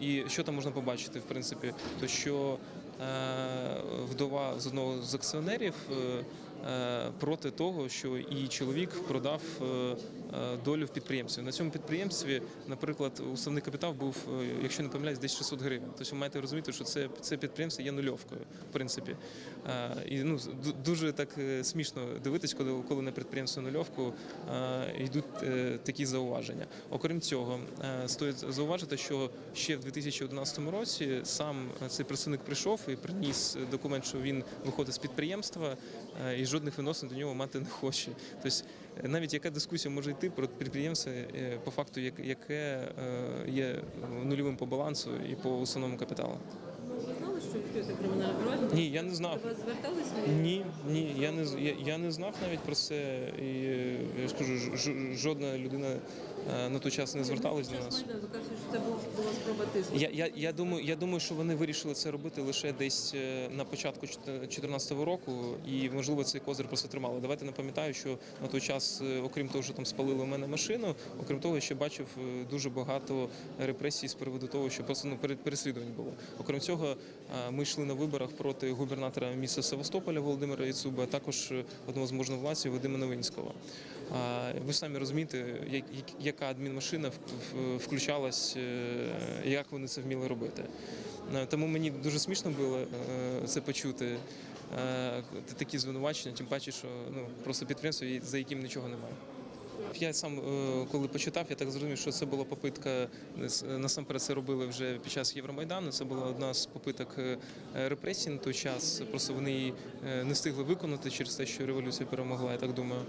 І що там можна побачити, в принципі, то що е, вдова з одного з акціонерів е, е, проти того, що і чоловік продав долю в підприємстві. На цьому підприємстві, наприклад, уставний капітал був, е, якщо не помиляюсь, десь 600 гривень. Тобто ви маєте розуміти, що це, це підприємство є нульовкою, в принципі. Е, І ну, дуже так е, смішно дивитись, коли, коли на підприємство нульовку е, йдуть е, такі зауваження. Окрім цього, е, стоїть зауважити, що ще в 2011 році сам цей представник прийшов і приніс документ, що він виходить з підприємства е, і жодних відносин до нього мати не хоче. Тобто е, навіть яка дискусія може йти про підприємство е, по факту, як- яке е, є нульовим по балансу і по основному капіталу. Що відкрите кримінальне провадження? Ні, я не знав. До вас зверталися? Ні, ні, я не я, я не знав навіть про це. І е, я ж кажу, ж- ж- жодна людина е, на той час не зверталась до нас. Майдану, що це була спроба тиску. Я, я, я думаю, я думаю, що вони вирішили це робити лише десь е, на початку 2014 року, і можливо цей козир просто тримали. Давайте не пам'ятаю, що на той час, окрім того, що там спалили у мене машину, окрім того, я ще бачив дуже багато репресій з приводу того, що просто ну перед переслідувань було. Окрім цього, ми йшли на виборах проти губернатора міста Севастополя Володимира Яцуба, а також е, одного з можновладців Вадима Новинського. Ви самі розумієте, як- як- яка адмінмашина включалась, е, як вони це вміли робити. Тому мені дуже смішно було е, це почути. Такі звинувачення, тим паче, що ну просто підприємство, за яким нічого немає. Я сам, е, коли почитав, я так зрозумів, що це була попитка е, насамперед це робили вже під час Євромайдану. Це була одна з попиток е, репресій на той час. Просто вони її е, не встигли виконати через те, що революція перемогла, я так думаю.